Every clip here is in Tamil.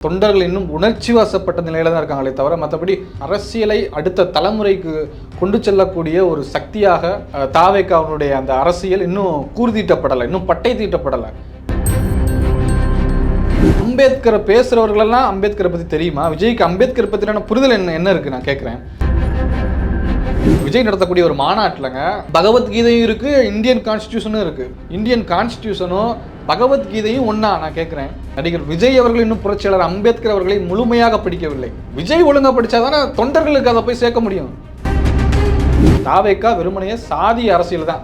தொண்டர்கள் இன்னும் உணர்ச்சி வசப்பட்ட நிலையில தான் இருக்காங்களே தவிர மற்றபடி அரசியலை அடுத்த தலைமுறைக்கு கொண்டு செல்லக்கூடிய ஒரு சக்தியாக அஹ், தாவேக்காவினுடைய அந்த அரசியல் இன்னும் கூர்தீட்டப்படலை இன்னும் பட்டை தீட்டப்படலை. அம்பேத்கரை பேசுறவர்களெல்லாம் அம்பேத்கரை பத்தி தெரியுமா? விஜய்க்கு அம்பேத்கர் பத்தியான புரிதல் என்ன என்ன இருக்கு நான் கேட்குறேன் விஜய் நடத்தக்கூடிய ஒரு மாநாட்டிலங்க பகவத்கீதையும் இருக்கு இந்தியன் கான்ஸ்டியூஷனும் இருக்கு. இந்தியன் கான்ஸ்டியூஷனும் பகவத்கீதையும் ஒன்னா நான் கேட்குறேன் நடிகர் விஜய் அவர்கள் இன்னும் புரட்சியாளர் அம்பேத்கர் அவர்களை முழுமையாக படிக்கவில்லை. விஜய் ஒழுங்கா படிச்சாதானே தொண்டர்களுக்கு அதை போய் சேர்க்க முடியும். தாவேக்கா வெறுமனையே சாதி அரசியல் தான்.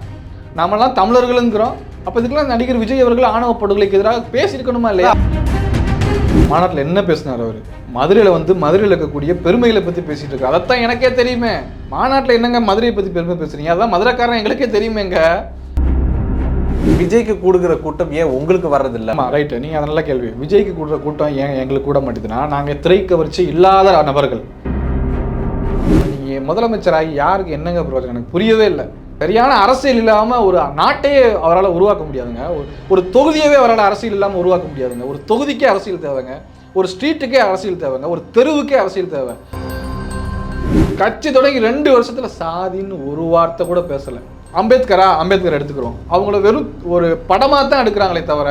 நாமெல்லாம் தமிழர்களுங்கிறோம். அப்போ இதுக்கெல்லாம் நடிகர் விஜய் அவர்கள் ஆணவ படுகொலைக்கு எதிராக பேசியிருக்கணுமா இல்லையா? மாநாட்டில் என்ன பேசினார் அவர்? மதுரையில் வந்து மதுரையில் இருக்கக்கூடிய பெருமைகளை பற்றி பேசிட்டு இருக்காரு. அதைத்தான் எனக்கே தெரியுமே. மாநாட்டில் என்னங்க மதுரையை பற்றி பெருமை பேசுறீங்க? அதான் மதுரைக்காரன் எங்களுக்கே தெரியுமேங்க. விஜய்க்கு கூடுகிற கூட்டம் ஏன் உங்களுக்கு வர்றதில்ல? ரைட்டு நீங்கள் அதனால கேள்வி. விஜய்க்கு கூடுற கூட்டம் ஏன் எங்களுக்கு கூட மாட்டேதுன்னா நாங்கள் திரை கவர்ச்சி இல்லாத நபர்கள். நீங்கள் முதலமைச்சராகி யாருக்கு என்னங்க பிரயோஜனம்? எனக்கு புரியவே இல்லை. சரியான அரசியல் இல்லாமல் ஒரு நாட்டையே அவரால் உருவாக்க முடியாதுங்க. ஒரு- தொகுதியவே அவரால் அரசியல் இல்லாமல் உருவாக்க முடியாதுங்க. ஒரு தொகுதிக்கே அரசியல் தேவைங்க. ஒரு ஸ்ட்ரீட்டுக்கே அரசியல் தேவைங்க. ஒரு தெருவுக்கே அரசியல் தேவை. கட்சி தொடங்கி ரெண்டு வருஷத்தில் சாதின்னு ஒரு வார்த்தை கூட பேசலை. அம்பேத்கரா அம்பேத்கர் எடுத்துக்கிறோம். அவங்கள வெறும் ஒரு படமாக தான் எடுக்கிறாங்களே தவிர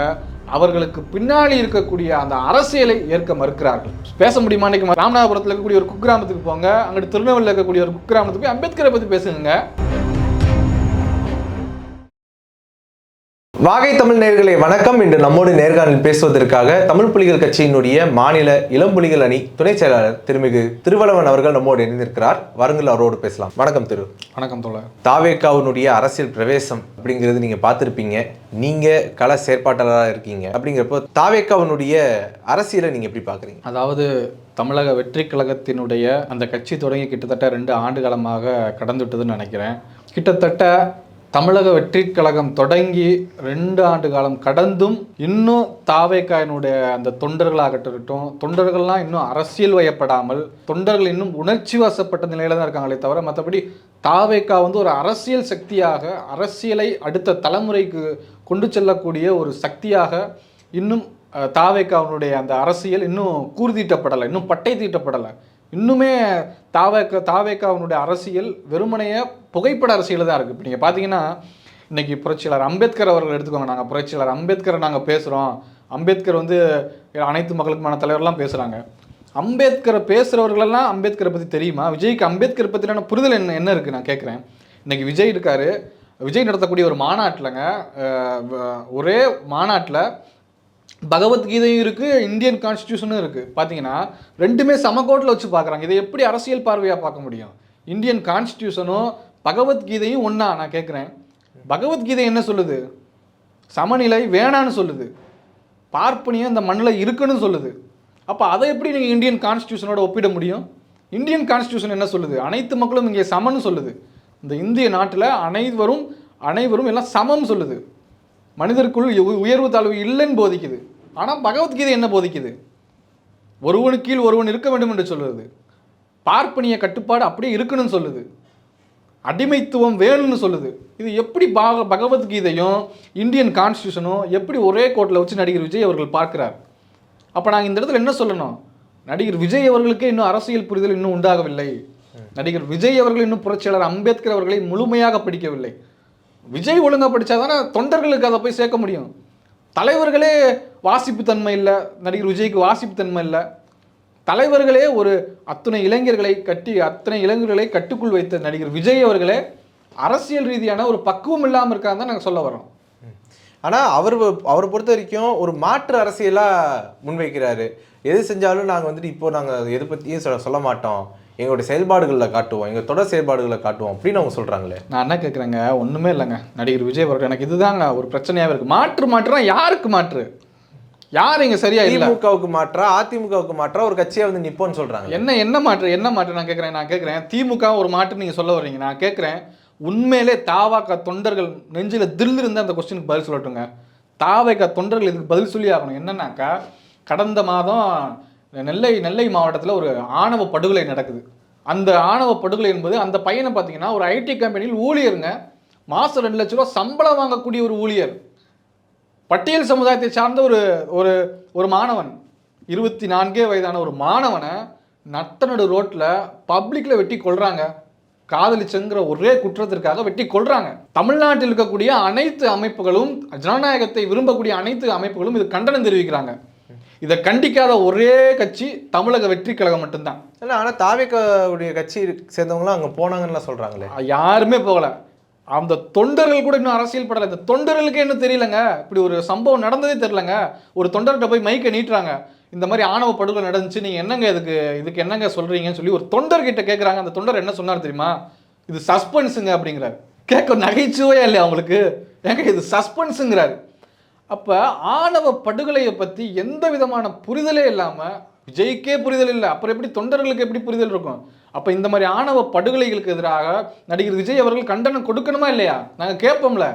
அவர்களுக்கு பின்னாடி இருக்கக்கூடிய அந்த அரசியலை ஏற்க மறுக்கிறார்கள். பேச முடியுமா இன்னைக்கு ராமநாதபுரத்தில் இருக்கக்கூடிய ஒரு குக்கிராமத்துக்கு போங்க. அங்கிட்டு திருநெல்வேலியில் இருக்கக்கூடிய ஒரு குக்கிராமத்துக்கு போய் அம்பேத்கரை பற்றி பேசுங்க வாகை தமிழ் நேர்களை வணக்கம். இன்று நம்மோடு நேர்காணல் பேசுவதற்காக தமிழ் புலிகள் கட்சியினுடைய மாநில இளம்புலிகள் அணி துணை செயலாளர் திருமிகு திருவளவன் அவர்கள் நம்மோடு இணைந்திருக்கிறார். வாருங்கள் அவரோடு பேசலாம். வணக்கம் திரு. வணக்கம் தோழர். தாவேக்காவினுடைய அரசியல் பிரவேசம் அப்படிங்கிறது நீங்க பார்த்துருப்பீங்க. நீங்க கள செயற்பாட்டாளராக இருக்கீங்க. அப்படிங்கிறப்போ தாவேக்காவினுடைய அரசியலை நீங்க எப்படி பாக்குறீங்க அதாவது தமிழக வெற்றி கழகத்தினுடைய அந்த கட்சி தொடங்கி கிட்டத்தட்ட ரெண்டு ஆண்டு காலமாக கடந்துவிட்டதுன்னு நினைக்கிறேன். கிட்டத்தட்ட தமிழக வெற்றிக் கழகம் தொடங்கி ரெண்டு ஆண்டு காலம் கடந்தும் இன்னும் தாவேக்காயினுடைய அந்த தொண்டர்களாகட்டும் தொண்டர்கள்லாம் இன்னும் அரசியல் வயப்படாமல் தொண்டர்கள் இன்னும் உணர்ச்சி வசப்பட்ட நிலையில தான் இருக்காங்களே தவிர மற்றபடி தாவேக்கா வந்து ஒரு அரசியல் சக்தியாக அரசியலை அடுத்த தலைமுறைக்கு கொண்டு செல்லக்கூடிய ஒரு சக்தியாக இன்னும் தாவேக்காவினுடைய அந்த அரசியல் இன்னும் கூர்தீட்டப்படலை இன்னும் பட்டை தீட்டப்படலை. இன்னுமே தாவேக்கா தாவேக்காவினுடைய அரசியல் வெறுமனைய புகைப்பட அரசியல் தான் இருக்குது இப்போ நீங்கள் பார்த்தீங்கன்னா இன்னைக்கு புரட்சியாளர் அம்பேத்கர் அவர்கள் எடுத்துக்கோங்க. நாங்கள் புரட்சியாளர் அம்பேத்கரை நாங்கள் பேசுகிறோம் அம்பேத்கர் வந்து அனைத்து மக்களுக்குமான தலைவர்லாம் பேசுகிறாங்க அம்பேத்கரை பேசுகிறவர்களெல்லாம் அம்பேத்கரை பற்றி தெரியுமா? விஜய்க்கு அம்பேத்கர் பற்றின புரிதல் என்ன என்ன இருக்குது நான் கேட்குறேன் இன்றைக்கி விஜய் இருக்கார். விஜய் நடத்தக்கூடிய ஒரு மாநாட்டில்ங்க ஒரே மாநாட்டில் பகவத்கீதையும் இருக்குது இந்தியன் கான்ஸ்டியூஷனும் இருக்குது பார்த்தீங்கன்னா ரெண்டுமே சமக்கோட்டில் வச்சு பார்க்குறாங்க இதை எப்படி அரசியல் பார்வையாக பார்க்க முடியும்? இந்தியன் கான்ஸ்டியூஷனும் பகவத்கீதையும் ஒன்றா நான் கேட்குறேன் பகவத்கீதை என்ன சொல்லுது? சமநிலை வேணான்னு சொல்லுது. பார்ப்பனியம் இந்த மண்ணில் இருக்குன்னு சொல்லுது. அப்போ அதை எப்படி நீங்கள் இந்தியன் கான்ஸ்டியூஷனோட ஒப்பிட முடியும்? இந்தியன் கான்ஸ்டியூஷன் என்ன சொல்லுது? அனைத்து மக்களும் இங்கே சமன்னு சொல்லுது. இந்த இந்திய நாட்டில் அனைவரும் அனைவரும் எல்லாம் சமம் சொல்லுது. மனிதருக்குள் உயர்வு தாழ்வு இல்லைன்னு போதிக்குது. ஆனால் பகவத்கீதை என்ன போதிக்குது? ஒருவனுக்கு கீழ் ஒருவன் இருக்க வேண்டும் என்று சொல்லுது. பார்ப்பனிய கட்டுப்பாடு அப்படியே இருக்கணும்னு சொல்லுது. அடிமைத்துவம் வேணும்னு சொல்லுது. இது எப்படி பாக பகவத்கீதையும் இந்தியன் கான்ஸ்டியூஷனும் எப்படி ஒரே கோட்டில் வச்சு நடிகர் விஜய் அவர்கள் பார்க்கிறார்? அப்போ நாங்கள் இந்த இடத்துல என்ன சொல்லணும்? நடிகர் விஜய் அவர்களுக்கே இன்னும் அரசியல் புரிதல் இன்னும் உண்டாகவில்லை. நடிகர் விஜய் அவர்கள் இன்னும் புரட்சியாளர் அம்பேத்கர் அவர்களை முழுமையாக படிக்கவில்லை. விஜய் ஒழுங்கா படிச்சாதானே தொண்டர்களுக்கு அதை போய் சேர்க்க முடியும். தலைவர்களே வாசிப்பு தன்மை இல்லை. நடிகர் விஜய்க்கு வாசிப்பு தன்மை இல்லை. தலைவர்களே ஒரு அத்தனை இளைஞர்களை கட்டி அத்தனை இளைஞர்களை கட்டுக்குள் வைத்த நடிகர் விஜய் அவர்களே அரசியல் ரீதியான ஒரு பக்குவம் இல்லாமல் இருக்காங்க தான் நாங்கள் சொல்ல வரோம் ஆனால் அவர் அவரை பொறுத்த வரைக்கும் ஒரு மாற்று அரசியலாக முன்வைக்கிறாரு. எது செஞ்சாலும் நாங்கள் வந்துட்டு இப்போ நாங்கள் எதை பற்றியும் சொல்ல சொல்ல மாட்டோம். எங்களுடைய செயல்பாடுகளில் காட்டுவோம் எங்க தொடர் செயல்பாடுகளை காட்டுவோம் அப்படின்னு அவங்க சொல்றாங்களே. நான் என்ன கேட்குறேங்க ஒன்றுமே இல்லைங்க. நடிகர் விஜய் அவர்கள் எனக்கு இதுதாங்க ஒரு பிரச்சனையாகவே இருக்குது மாற்று மாற்றுனா யாருக்கு மாற்று? யார் இங்கே சரியா இல்லை? திமுகவுக்கு மாற்றா அதிமுகவுக்கு மாற்றா ஒரு கட்சியா வந்து நிப்போன்னு சொல்றாங்க என்ன என்ன மாற்று என்ன மாற்று நான் கேட்குறேன் நான் கேட்குறேன் திமுக ஒரு மாற்று நீங்கள் சொல்ல வர்றீங்க. நான் கேட்குறேன் உண்மையிலே தாவாக்க தொண்டர்கள் நெஞ்சில் தில் இருந்து அந்த கொஸ்டினுக்கு பதில் சொல்லட்டுங்க. தாவைக்க தொண்டர்கள் இதுக்கு பதில் சொல்லி ஆகணும். என்னன்னாக்கா கடந்த மாதம் நெல்லை நெல்லை மாவட்டத்தில் ஒரு ஆணவ படுகொலை நடக்குது. அந்த ஆணவ படுகொலை என்பது அந்த பையனை பார்த்தீங்கன்னா ஒரு ஐடி கம்பெனியில் ஊழியருங்க. மாதம் ரெண்டு லட்ச ரூபா சம்பளம் வாங்கக்கூடிய ஒரு ஊழியர். பட்டியல் சமுதாயத்தை சார்ந்த ஒரு ஒரு ஒரு மாணவன். இருபத்தி நான்கே வயதான ஒரு மாணவனை நட்ட நடு ரோட்டில் பப்ளிக்கில் வெட்டி கொள்கிறாங்க காதலிச்சங்கிற ஒரே குற்றத்திற்காக வெட்டி கொள்கிறாங்க தமிழ்நாட்டில் இருக்கக்கூடிய அனைத்து அமைப்புகளும் ஜனநாயகத்தை விரும்பக்கூடிய அனைத்து அமைப்புகளும் இது கண்டனம் தெரிவிக்கிறாங்க. இதை கண்டிக்காத ஒரே கட்சி தமிழக வெற்றி கழகம் மட்டும்தான். இல்ல ஆனா தாவேக்காவுடைய கட்சி சேர்ந்தவங்களாம் அங்க போனாங்கன்னு சொல்றாங்களே. யாருமே போகல. அந்த தொண்டர்கள் கூட இன்னும் அரசியல் படலை. இந்த தொண்டர்களுக்கே இன்னும் தெரியலங்க. இப்படி ஒரு சம்பவம் நடந்ததே தெரியலங்க. ஒரு தொண்டர்கிட்ட போய் மைக்கை நீட்டுறாங்க. இந்த மாதிரி ஆணவ படுகொலை நடந்துச்சு. நீங்க என்னங்க இதுக்கு இதுக்கு என்னங்க சொல்றீங்கன்னு சொல்லி ஒரு தொண்டர்கிட்ட கேட்குறாங்க அந்த தொண்டர் என்ன சொன்னார் தெரியுமா? இது சஸ்பென்ஸுங்க அப்படிங்கிறார். கேட்க நகைச்சுவையா இல்லையா அவங்களுக்கு ஏங்க இது சஸ்பென்ஸுங்கிறாரு அப்போ ஆணவ படுகொலையை பற்றி எந்த விதமான புரிதலே இல்லாமல் விஜய்க்கே புரிதல் இல்லை. அப்புறம் எப்படி தொண்டர்களுக்கு எப்படி புரிதல் இருக்கும்? அப்போ இந்த மாதிரி ஆணவ படுகொலைகளுக்கு எதிராக நடிகர் விஜய் அவர்கள் கண்டனம் கொடுக்கணுமா இல்லையா? நாங்கள் கேட்போம்ல.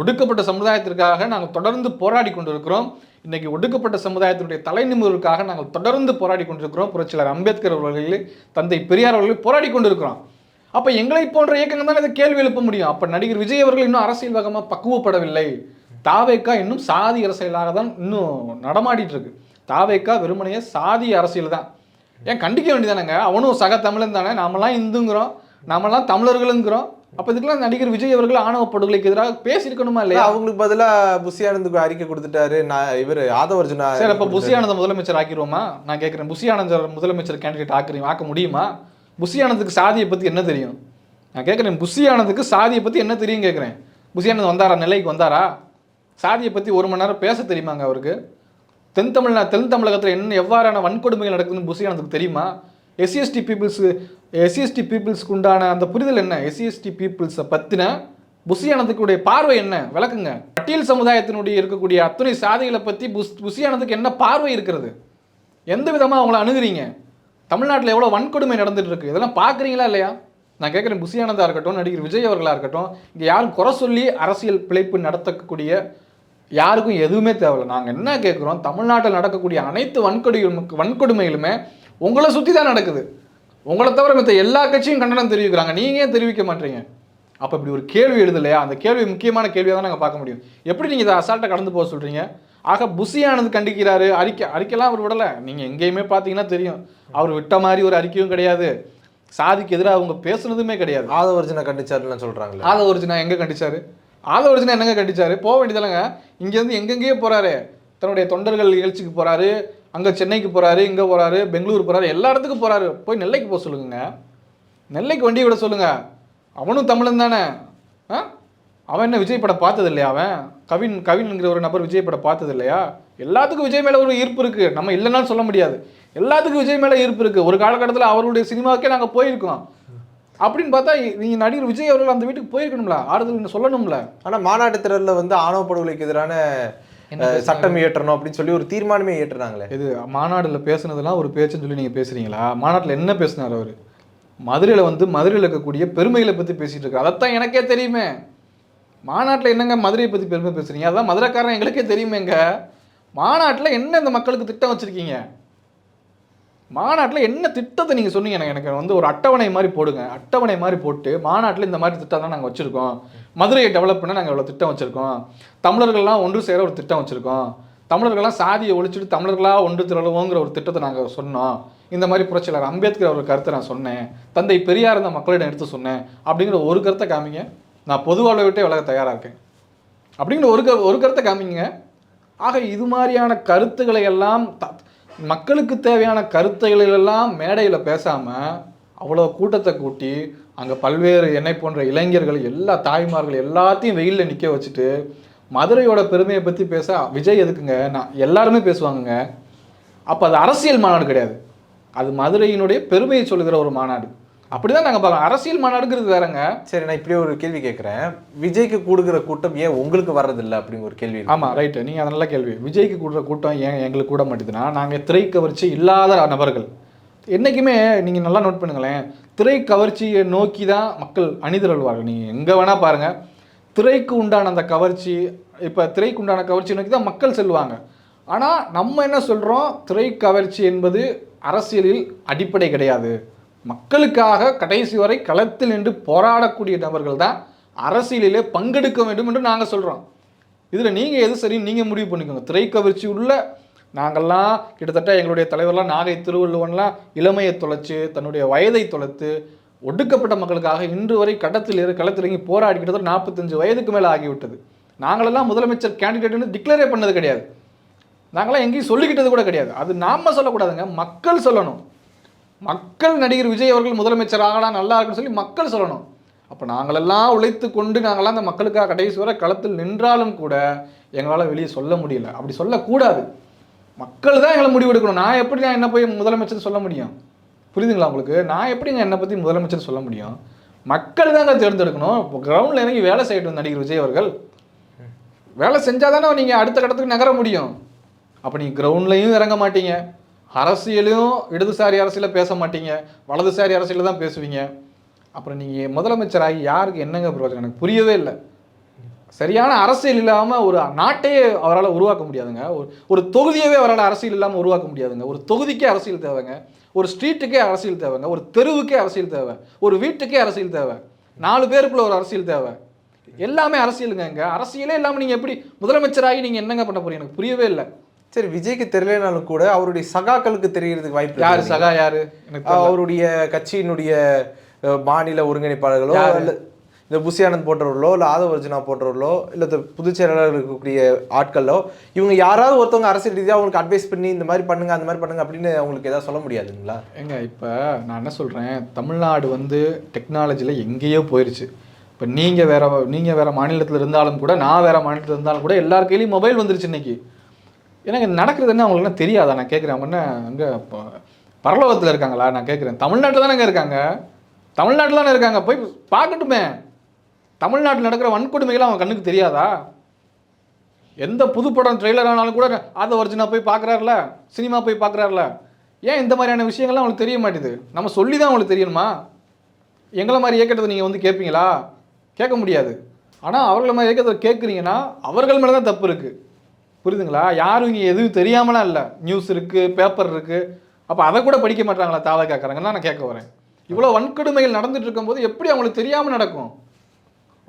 ஒடுக்கப்பட்ட சமுதாயத்திற்காக நாங்கள் தொடர்ந்து போராடி கொண்டிருக்கிறோம். இன்றைக்கி ஒடுக்கப்பட்ட சமுதாயத்தினுடைய தலைநிமிர்வுக்காக நாங்கள் தொடர்ந்து போராடி கொண்டிருக்கிறோம். புரட்சியாளர் அம்பேத்கர் அவர்களே தந்தை பெரியார் அவர்களில் போராடி கொண்டிருக்கிறோம். அப்போ எங்களை போன்ற இயக்கங்கள் தான் இதை கேள்வி எழுப்ப முடியும். அப்போ நடிகர் விஜய் அவர்கள் இன்னும் அரசியல் வகமாக பக்குவப்படவில்லை. தாவேக்கா இன்னும் சாதி அரசியலாக தான் இன்னும் நடமாடிட்டு இருக்கு தாவேக்கா வெறுமனையே சாதி அரசியல் தான். ஏன் கண்டிக்க வேண்டியதானங்க? அவனும் சக தமிழன் தானே. நாமெல்லாம் இந்துங்கிறோம். நாமெல்லாம் தமிழர்களுங்கிறோம். அப்போ இதுக்கெல்லாம் நடிகர் விஜய் அவர்கள் ஆணவ படுகொலைக்கு எதிராக பேசியிருக்கணுமா இல்லையா? அவங்களுக்கு பதிலா புஷியானந்துக்கு அறிக்கை கொடுத்துட்டாரு. நான் இவர் ஆதவர்ஜுனா சரி அப்போ புசி ஆனந்த முதலமைச்சர் ஆக்கிடுவோமா நான் கேட்குறேன் புசி ஆனந்தர் முதலமைச்சர் கேண்டிடேட் ஆக்குறீங்க. ஆக்க முடியுமா? புசி ஆனந்துக்கு சாதியை பற்றி என்ன தெரியும்? நான் கேட்குறேன் புசி ஆனந்துக்கு சாதியை பற்றி என்ன தெரியும் கேட்குறேன் புசி ஆனந்த் வந்தாரா? நிலைக்கு வந்தாரா? சாதியை பற்றி ஒரு மணி நேரம் பேச தெரியுமாங்க அவருக்கு? தென் தமிழ்நா தென் தமிழகத்தில் என்ன எவ்வாறான வன்கொடுமைகள் நடக்குதுன்னு புசி தெரியுமா? எஸ்சிஎஸ்டி பீப்புள்ஸ் எஸ்சிஎஸ்டி பீப்புள்ஸ்க்கு உண்டான அந்த புரிதல் என்ன? எஸ்சிஎஸ்டி பீப்புள்ஸை பற்றின புசியானதுக்குடைய பார்வை என்ன? விளக்குங்க. பட்டியல் சமுதாயத்தினுடைய இருக்கக்கூடிய அத்துணை சாதிகளை பற்றி புஸ் புசியானதுக்கு என்ன பார்வை இருக்கிறது? எந்த விதமாக அவங்கள அணுகிறீங்க? தமிழ்நாட்டில் எவ்வளோ வன்கொடுமை நடந்துட்டு இருக்கு? இதெல்லாம் பார்க்குறீங்களா இல்லையா? நான் கேட்குறேன் புசியானதாக இருக்கட்டும் நடிகர் விஜய் அவர்களாக இருக்கட்டும் இங்கே யாரும் குறை சொல்லி அரசியல் பிழைப்பு நடத்தக்கூடிய யாருக்கும் எதுவுமே தேவையில்லை. நாங்கள் என்ன கேட்குறோம் தமிழ்நாட்டில் நடக்கக்கூடிய அனைத்து வன்கொடுமைகளும் வன்கொடுமைகளுமே உங்களை சுற்றி தான் நடக்குது. உங்களை தவிர மற்ற எல்லா கட்சியும் கண்டனம் தெரிவிக்கிறாங்க. நீங்கள் ஏன் தெரிவிக்க மாட்டீங்க? அப்போ இப்படி ஒரு கேள்வி எழுதலையா அந்த கேள்வி முக்கியமான கேள்வியாக தான் நாங்கள் பார்க்க முடியும். எப்படி நீங்கள் இதை அசால்ட்டை கடந்து போக சொல்கிறீங்க ஆக புசியானது கண்டிக்கிறாரு. அறிக்கை அறிக்கைலாம் அவர் விடலை. நீங்கள் எங்கேயுமே பார்த்தீங்கன்னா தெரியும். அவர் விட்ட மாதிரி ஒரு அறிக்கையும் கிடையாது. சாதிக்கு எதிராக அவங்க பேசுனதுமே கிடையாது. ஆதவர்ஜுனா கண்டிச்சாருன்னு சொல்றாங்களே. ஆத ஒரிஜினா எங்கே கண்டிச்சாரு? ஆத என்னங்க கட்டிச்சாரு போக வேண்டியதில்லைங்க இங்கேருந்து எங்கெங்கேயோ போகிறாரு தன்னுடைய தொண்டர்கள் நிகழ்ச்சிக்கு போகிறாரு அங்கே சென்னைக்கு போகிறாரு இங்கே போகிறாரு பெங்களூர் போகிறாரு எல்லா இடத்துக்கும் போகிறாரு போய் நெல்லைக்கு போக சொல்லுங்க நெல்லைக்கு வண்டி விட சொல்லுங்க. அவனும் தமிழன் தானே. ஆ? அவன் என்ன விஜய் படம் பார்த்தது இல்லையா அவன்? கவின் கவின்ங்கிற ஒரு நபர் விஜய் படம் பார்த்தது இல்லையா எல்லாத்துக்கும் விஜய் மேலே ஒரு ஈர்ப்பு இருக்குது நம்ம இல்லைன்னாலும் சொல்ல முடியாது. எல்லாத்துக்கும் விஜய் மேலே ஈர்ப்பு இருக்குது ஒரு காலகட்டத்தில் அவருடைய சினிமாவுக்கே நாங்கள் போயிருக்கோம். அப்படின்னு பார்த்தா நீங்க நடிகர் விஜய் அவர்கள் அந்த வீட்டுக்கு போயிருக்கணும்ல ஆறுதல் சொல்லணும்ல. ஆனா மாநாட்டு திடல்ல வந்து ஆணவ படுகொலைக்கு எதிரான சட்டம் இயற்றணும் அப்படின்னு சொல்லி ஒரு தீர்மானமே இயற்றுறாங்களே இது மாநாடுல பேசுனதெல்லாம் ஒரு பேச்சுன்னு சொல்லி நீங்க பேசுறீங்களா? மாநாட்டில் என்ன பேசினார் அவர்? மதுரையில் வந்து மதுரையில் இருக்கக்கூடிய பெருமைகளை பற்றி பேசிட்டு இருக்காரு. அதைத்தான் எனக்கே தெரியுமே. மாநாட்டில் என்னங்க மதுரையை பற்றி பெருமை பேசுறீங்க? அதான் மதுரைக்காரன் எங்களுக்கே தெரியுமேங்க. மாநாட்டில் என்ன இந்த மக்களுக்கு திட்டம் வச்சிருக்கீங்க? மாநாட்டில் என்ன திட்டத்தை நீங்கள் சொன்னீங்க? எனக்கு வந்து ஒரு அட்டவணை மாதிரி போடுங்க. அட்டவணை மாதிரி போட்டு மாநாட்டில் இந்த மாதிரி திட்டம் தான் நாங்கள் வச்சுருக்கோம். மதுரையை டெவலப் பண்ண நாங்கள் இவ்வளோ திட்டம் வச்சுருக்கோம். தமிழர்கள்லாம் ஒன்று சேர ஒரு திட்டம் வச்சுருக்கோம். தமிழர்கள்லாம் சாதியை ஒழிச்சிட்டு தமிழர்களாக ஒன்று திரளுவோங்கிற ஒரு திட்டத்தை நாங்கள் சொன்னோம். இந்த மாதிரி புரட்சியாளர் அம்பேத்கர் அவர் கருத்தை நான் சொன்னேன். தந்தை பெரியார் இருந்த மக்களிடம் எடுத்து சொன்னேன். அப்படிங்கிற ஒரு கருத்தை காமிங்க. நான் பொதுவாக விட்டே விலக தயாராக இருக்கேன். அப்படிங்கிற ஒரு ஒரு கருத்தை காமிங்க. ஆக இது மாதிரியான கருத்துக்களை எல்லாம் த- மக்களுக்கு தேவையான கருத்துகளிலெல்லாம் மேடையில் பேசாமல் அவ்வளோ கூட்டத்தை கூட்டி அங்கே பல்வேறு என்னை போன்ற இளைஞர்கள் எல்லா தாய்மார்கள் எல்லாத்தையும் வெயிலில் நிற்க வச்சுட்டு மதுரையோட பெருமையை பற்றி பேச விஜய் எதுக்குங்க? நான் எல்லாருமே பேசுவாங்கங்க. அப்போ அது அரசியல் மாநாடு கிடையாது. அது மதுரையினுடைய பெருமையை சொல்லுகிற ஒரு மாநாடு. அப்படிதான் நாங்கள் பார்க்கலாம் அரசியல் மாநாடுங்கிறது வேறங்க. சரி நான் இப்படி ஒரு கேள்வி கேட்குறேன். விஜய்க்கு கூடுகிற கூட்டம் ஏன் உங்களுக்கு வர்றதில்லை அப்படிங்கிற ஒரு கேள்வி. ஆமாம் ரைட்டு நீங்கள் நல்ல கேள்வி. விஜய்க்கு கூடுற கூட்டம் ஏன் எங்களுக்கு கூட மாட்டேதுன்னா நாங்கள் திரை கவர்ச்சி இல்லாத நபர்கள். என்றைக்குமே நீங்கள் நல்லா நோட் பண்ணுங்களேன். திரை கவர்ச்சியை நோக்கி தான் மக்கள் அணிதிரள்வார்கள் நீங்கள் எங்கே வேணால் பாருங்கள் திரைக்கு உண்டான அந்த கவர்ச்சி இப்போ திரைக்கு உண்டான கவர்ச்சி நோக்கி தான் மக்கள் செல்வாங்க. ஆனால் நம்ம என்ன சொல்கிறோம் திரை கவர்ச்சி என்பது அரசியலில் அடிப்படை கிடையாது. மக்களுக்காக கடைசி வரை களத்தில் நின்று போராடக்கூடிய நபர்கள் தான் அரசியலிலே பங்கெடுக்க வேண்டும் என்று நாங்கள் சொல்கிறோம் இதில் நீங்கள் எது சரின்னு நீங்கள் முடிவு பண்ணிக்கோங்க. திரை கவர்ச்சி உள்ள நாங்கள்லாம் கிட்டத்தட்ட எங்களுடைய தலைவர்லாம் நாகை திருவள்ளுவன்லாம் இளமையை தொலைச்சு தன்னுடைய வயதை தொலைத்து ஒடுக்கப்பட்ட மக்களுக்காக இன்று வரை கடத்தில் இரு களத்திறங்கி போராடி கிட்டத்தட்ட நாற்பத்தஞ்சு வயதுக்கு மேலே ஆகிவிட்டது. நாங்களெல்லாம் முதலமைச்சர் கேண்டிடேட்னு டிக்ளேரே பண்ணது கிடையாது. நாங்களாம் எங்கேயும் சொல்லிக்கிட்டது கூட கிடையாது. அது நாம சொல்லக்கூடாதுங்க. மக்கள் சொல்லணும். மக்கள் நடிகர் விஜய் அவர்கள் முதலமைச்சர் ஆகலாம் நல்லா இருக்குன்னு சொல்லி மக்கள் சொல்லணும். அப்போ நாங்களெல்லாம் உழைத்து கொண்டு நாங்களாம் அந்த மக்களுக்காக கடைசி வரை களத்தில் நின்றாலும் கூட எங்களால் வெளியே சொல்ல முடியல. அப்படி சொல்லக்கூடாது. மக்கள் தான் எங்களை முடிவெடுக்கணும் நான் எப்படி நான் என்ன போய் முதலமைச்சர் சொல்ல முடியும்? புரியுதுங்களா உங்களுக்கு? நான் எப்படிங்க என்னை பற்றி முதலமைச்சர் சொல்ல முடியும்? மக்கள் தாங்க தேர்ந்தெடுக்கணும். இப்போ கிரவுண்டில் இறங்கி வேலை செய்யட்டும் நடிகர் விஜய் அவர்கள். வேலை செஞ்சால் தானே நீங்கள் அடுத்த கட்டத்துக்கு நகர முடியும். அப்போ நீங்கள் கிரவுண்ட்லையும் இறங்க மாட்டீங்க. அரசியலையும் இடதுசாரி அரசியலில் பேச மாட்டீங்க. வலதுசாரி அரசியலில் தான் பேசுவீங்க. அப்புறம் நீங்கள் முதலமைச்சராகி யாருக்கு என்னங்க பிரயோஜனம்? எனக்கு புரியவே இல்லை. சரியான அரசியல் இல்லாமல் ஒரு நாட்டையே அவரால் உருவாக்க முடியாதுங்க. ஒரு ஒரு தொகுதியவே அவரால் அரசியல் இல்லாமல் உருவாக்க முடியாதுங்க. ஒரு தொகுதிக்கே அரசியல் தேவைங்க. ஒரு ஸ்ட்ரீட்டுக்கே அரசியல் தேவைங்க. ஒரு தெருவுக்கே அரசியல் தேவை. ஒரு வீட்டுக்கே அரசியல் தேவை. நாலு பேருக்குள்ள ஒரு அரசியல் தேவை. எல்லாமே அரசியலுங்க இங்கே. அரசியலே இல்லாமல் நீங்கள் எப்படி முதலமைச்சராகி நீங்கள் என்னங்க பண்ண போறீங்க? எனக்கு புரியவே இல்லை. சரி விஜய்க்கு தெரியலனாலும் கூட அவருடைய சகாக்களுக்கு தெரியறதுக்கு வாய்ப்பு யாரு. சகா யாரு. அவருடைய கட்சியினுடைய மாநில ஒருங்கிணைப்பாளர்களோ? இல்ல இந்த புசி ஆனந்த் போன்றவர்களோ இல்லை ஆதவர்ஜுனா போன்றவர்களோ இல்லை இந்த பொதுச் செயலாளர் இருக்கக்கூடிய ஆட்களோ இவங்க யாராவது ஒருத்தவங்க அரசியல் ரீதியாக அவங்களுக்கு அட்வைஸ் பண்ணி இந்த மாதிரி பண்ணுங்க அந்த மாதிரி பண்ணுங்க அப்படின்னு அவங்களுக்கு ஏதாவது சொல்ல முடியாதுங்களா ஏங்க இப்போ நான் என்ன சொல்கிறேன் தமிழ்நாடு வந்து டெக்னாலஜியில் எங்கேயோ போயிருச்சு இப்போ நீங்கள் வேற நீங்கள் வேற மாநிலத்தில் இருந்தாலும் கூட நான் வேற மாநிலத்தில் இருந்தாலும் கூட எல்லார் கையிலையும் மொபைல் வந்துருச்சு இன்னைக்கு எனக்கு நடக்கிறது என்ன அவங்களுக்குலாம் தெரியாதா? நான் கேட்குறேன் அவங்க என்ன அங்கே இப்போ பரலோகத்தில் இருக்காங்களா? நான் கேட்குறேன் தமிழ்நாட்டில் தானேங்க இருக்காங்க? தமிழ்நாட்டில் தானே இருக்காங்க? போய் பார்க்கட்டுமே. தமிழ்நாட்டில் நடக்கிற வன்கொடுமைகள் அவங்க கண்ணுக்கு தெரியாதா? எந்த புது படம் ட்ரெய்லர் ஆனாலும் கூட ஆத ஒரிஜினா போய் பார்க்குறாருல? சினிமா போய் பார்க்குறாருல? ஏன் இந்த மாதிரியான விஷயங்கள்லாம் அவங்களுக்கு தெரிய மாட்டேது? நம்ம சொல்லி தான் அவங்களுக்கு தெரியணுமா? எங்களை மாதிரி இயக்கத்தை நீங்கள் வந்து கேட்பீங்களா கேட்க முடியாது. ஆனால் அவர்களை மாதிரி இயக்கத்தை கேட்குறீங்கன்னா அவர்கள் மேலே தான் தப்பு இருக்குது புரியுதுங்களா? யாரும் இங்கே எதுவும் தெரியாமலாம் இல்லை. நியூஸ் இருக்குது பேப்பர் இருக்குது அப்போ அதை கூட படிக்க மாட்டாங்களா தாவ கேட்குறாங்கன்னு தான் நான் கேட்க வரேன். இவ்வளோ வன்கொடுமைகள் நடந்துட்டு இருக்கும்போது எப்படி அவங்களுக்கு தெரியாமல் நடக்கும்?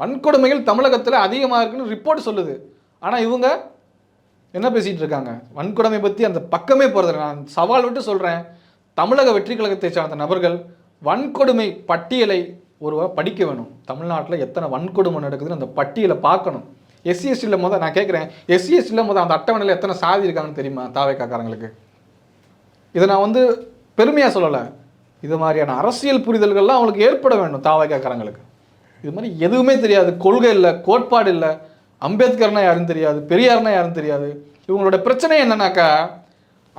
வன்கொடுமைகள் தமிழகத்தில் அதிகமாக இருக்குன்னு ரிப்போர்ட் சொல்லுது. ஆனால் இவங்க என்ன பேசிகிட்டு இருக்காங்க? வன்கொடுமை பற்றி அந்த பக்கமே போகிறது நான் சவால் விட்டு சொல்கிறேன் தமிழக வெற்றி கழகத்தை சார்ந்த நபர்கள் வன்கொடுமை பட்டியலை ஒருவா படிக்க வேணும். தமிழ்நாட்டில் எத்தனை வன்கொடுமை நடக்குதுன்னு அந்த பட்டியலை பார்க்கணும். எஸ்சி எஸ்டியில் முதல் நான் கேட்குறேன் எஸ்சி எஸ்டியில் அந்த அட்டவணையில் எத்தனை சாதி இருக்காங்கன்னு தெரியுமா தாவைக்காக்காரங்களுக்கு? இதை நான் வந்து பெருமையாக சொல்லலை. இது மாதிரியான அரசியல் புரிதல்கள்லாம் அவங்களுக்கு ஏற்பட வேண்டும் தாவைக்காக்காரங்களுக்கு. இது மாதிரி எதுவுமே தெரியாது. கொள்கை இல்லை கோட்பாடு இல்லை. அம்பேத்கர்னா யாருன்னு தெரியாது பெரியார்னா யாருன்னு தெரியாது. இவங்களோட பிரச்சனை என்னன்னாக்கா